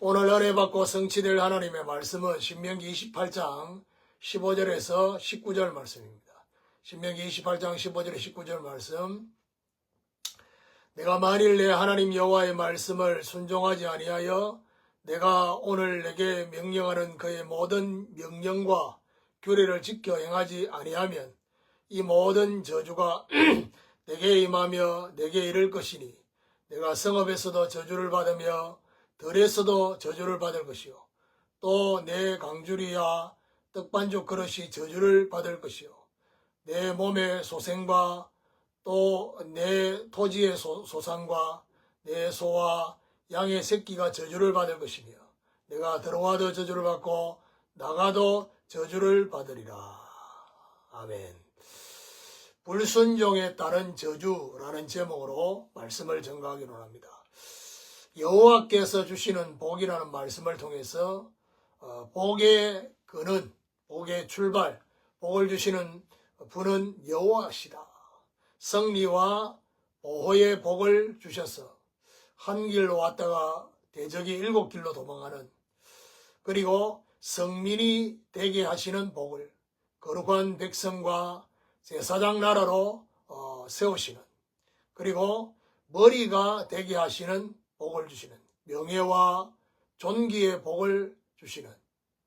오늘 은혜 받고 성취될 하나님의 말씀은 신명기 28장 15절에서 19절 말씀입니다. 신명기 28장 15절에 19절 말씀. 내가 만일 내 하나님 여호와의 말씀을 순종하지 아니하여 내가 오늘 내게 명령하는 그의 모든 명령과 규례를 지켜 행하지 아니하면 이 모든 저주가 내게 임하며 내게 이를 것이니 내가 성읍에서도 저주를 받으며 들에서도 저주를 받을 것이요 또 내 강주리야 떡반죽 그릇이 저주를 받을 것이요 내 몸의 소생과 또 내 토지의 소, 소산과 내 소와 양의 새끼가 저주를 받을 것이며 내가 들어와도 저주를 받고 나가도 저주를 받으리라. 아멘. 불순종에 따른 저주라는 제목으로 말씀을 전가하기로 합니다. 여호와께서 주시는 복이라는 말씀을 통해서 어, 복의 근원, 복의 출발, 복을 주시는 분은 여호와시다. 승리와 보호의 복을 주셔서 한 길로 왔다가 대적이 일곱 길로 도망가는 그리고 성민이 되게 하시는 복을 거룩한 백성과 제사장 나라로 어, 세우시는 그리고 머리가 되게 하시는 복을 주시는 명예와 존귀의 복을 주시는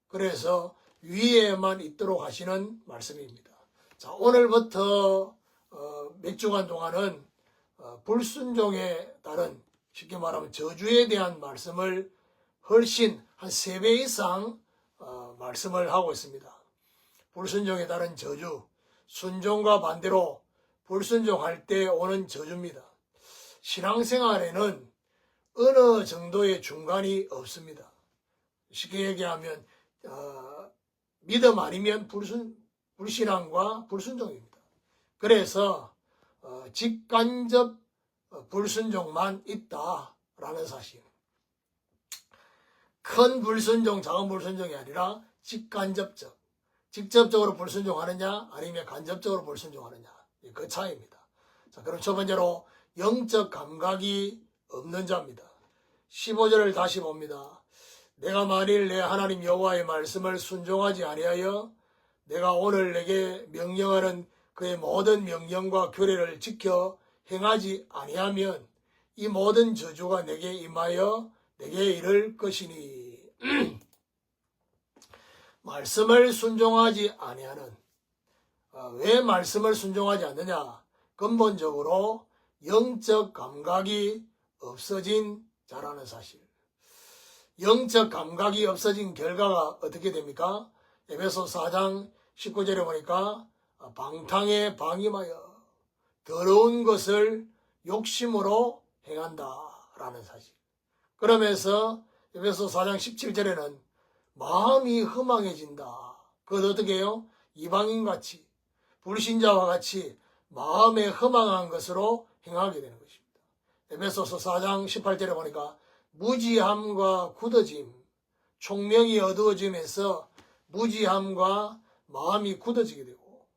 그래서 위에만 있도록 하시는 말씀입니다. 자 오늘부터 어, 몇 주간 동안은 어, 불순종에 따른 쉽게 말하면 저주에 대한 말씀을 훨씬 한 세 배 이상 어, 말씀을 하고 있습니다. 불순종에 따른 저주, 순종과 반대로 불순종할 때 오는 저주입니다. 신앙생활에는 어느 정도의 중간이 없습니다. 쉽게 얘기하면 어, 믿음 아니면 불순, 불신앙과 불순종입니다. 그래서 어, 직간접 어, 불순종만 있다라는 사실. 큰 불순종, 작은 불순종이 아니라 직간접적. 직접적으로 불순종하느냐, 아니면 간접적으로 불순종하느냐. 그 차이입니다. 자, 그럼 첫 번째로 영적 감각이 없는 자입니다. 15절을 다시 봅니다. 내가 만일 내 하나님 여호와의 말씀을 순종하지 아니하여 내가 오늘 내게 명령하는 그의 모든 명령과 규례를 지켜 행하지 아니하면 이 모든 저주가 내게 임하여 내게 이를 것이니 말씀을 순종하지 아니하는 어, 왜 말씀을 순종하지 않느냐 근본적으로 영적 감각이 없어진 자라는 사실 영적 감각이 없어진 결과가 어떻게 됩니까? 에베소 4장 19절에 보니까 방탕에 방임하여 더러운 것을 욕심으로 행한다라는 사실. 그러면서 에베소 4장 17절에는 마음이 허망해진다. 그것 어떻게 해요? 이방인같이 불신자와 같이 마음에 허망한 것으로 행하게 되는 것입니다. 에베소서 4장 18절에 보니까 무지함과 굳어짐, 총명이 어두워지면서 무지함과 마음이 굳어지게 되고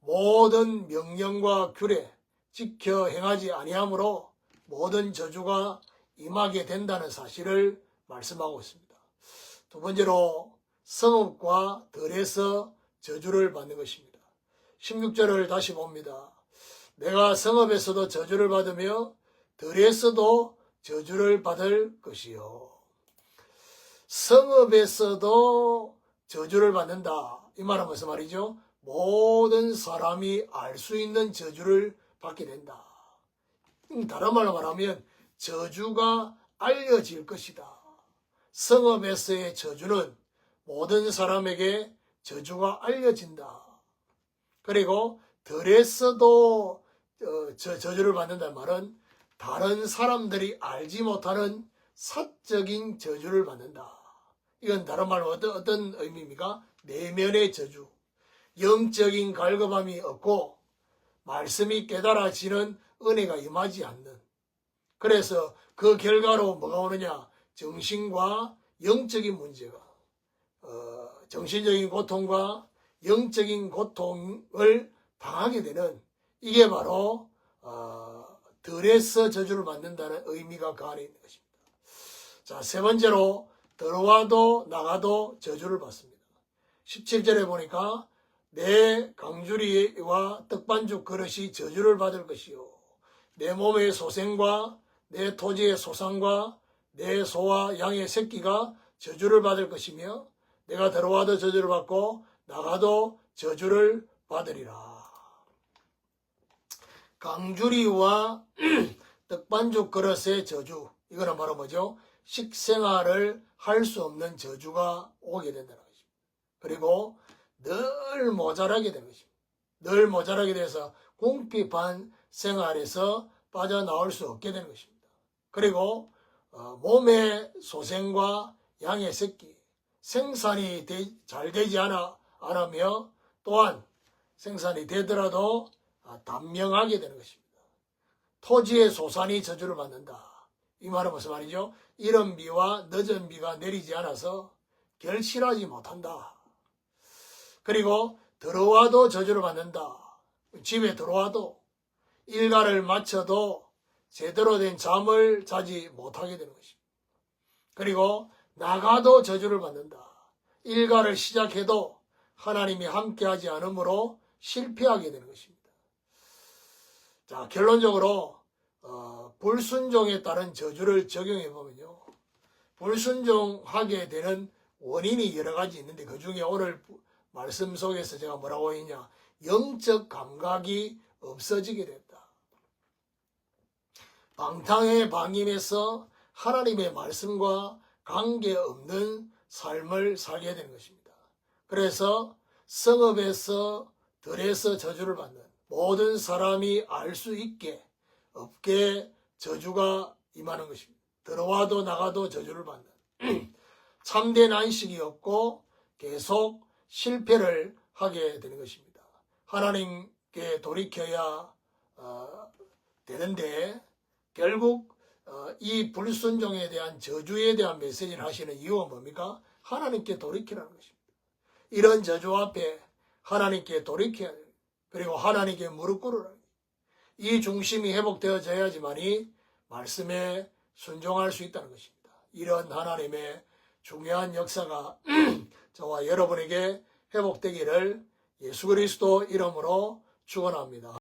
모든 명령과 규례 지켜 행하지 아니하므로 모든 저주가 임하게 된다는 사실을 말씀하고 있습니다. 두 번째로 성읍과 덜에서 저주를 받는 것입니다. 16절을 다시 봅니다. 내가 성읍에서도 저주를 받으며 덜에서도 저주를 받을 것이요. 성읍에서도 저주를 받는다. 이 무슨 말이죠? 모든 사람이 알 수 있는 저주를 받게 된다. 음, 다른 말로 말하면 저주가 알려질 것이다. 성읍에서의 저주는 모든 사람에게 저주가 알려진다. 그리고 덜에서도 어, 저, 저주를 받는다는 말은 다른 사람들이 알지 못하는 사적인 저주를 받는다. 이건 다른 말로 어떤, 어떤 의미입니까? 내면의 저주. 영적인 갈급함이 없고 말씀이 깨달아지는 은혜가 임하지 않는. 그래서 그 결과로 뭐가 오느냐? 정신과 영적인 문제가, 어, 정신적인 고통과 영적인 고통을 당하게 되는 이게 바로 어, 덜에서 저주를 받는다는 의미가 그 안에 있는 것입니다. 자, 세 번째로 들어와도 나가도 저주를 받습니다. 17절에 보니까 내 강주리와 떡반죽 그릇이 저주를 받을 것이요. 내 몸의 소생과 내 토지의 소상과 내 소와 양의 새끼가 저주를 받을 것이며 내가 들어와도 저주를 받고 나가도 저주를 받으리라. 강주리와 떡반죽 그릇의 저주. 이거는 바로 뭐죠? 식생활을 할 수 없는 저주가 오게 된다는 것입니다. 그리고 늘 모자라게 되는 것입니다. 늘 모자라게 돼서 궁핍한 생활에서 빠져나올 수 없게 되는 것입니다. 그리고 어, 몸의 소생과 양의 새끼 생산이 되- 잘 되지 않아 않으며 또한 생산이 되더라도 아, 단명하게 되는 것입니다. 토지의 소산이 저주를 받는다. 이 말은 무슨 말이죠? 이른 비와 늦은 비가 내리지 않아서 결실하지 못한다. 그리고 들어와도 저주를 받는다. 집에 들어와도 일가를 마쳐도 제대로 된 잠을 자지 못하게 되는 것입니다. 그리고 나가도 저주를 받는다. 일가를 시작해도 하나님이 함께하지 않으므로 실패하게 되는 것입니다. 자, 결론적으로 어, 불순종에 따른 저주를 적용해 보면요. 불순종하게 되는 원인이 여러 가지 있는데 그 중에 오늘 말씀 속에서 제가 뭐라고 했냐. 영적 감각이 없어지게 됐다. 방탕에 방임해서 하나님의 말씀과 관계없는 삶을 살게 되는 것입니다. 그래서 성읍에서 들에서 저주를 받는 모든 사람이 알 수 있게 없게 저주가 임하는 것입니다. 들어와도 나가도 저주를 받는 참된 안식이 없고 계속 실패를 하게 되는 것입니다. 하나님께 돌이켜야 어, 되는데 결국 어, 이 불순종에 대한 저주에 대한 메시지를 하시는 이유가 뭡니까? 하나님께 돌이키라는 것입니다. 이런 저주 앞에 하나님께 돌이켜야 돼요. 그리고 하나님께 무릎 꿇으라. 이 중심이 회복되어져야지만이 말씀에 순종할 수 있다는 것입니다. 이런 하나님의 중요한 역사가 저와 여러분에게 회복되기를 예수 그리스도 이름으로 축원합니다.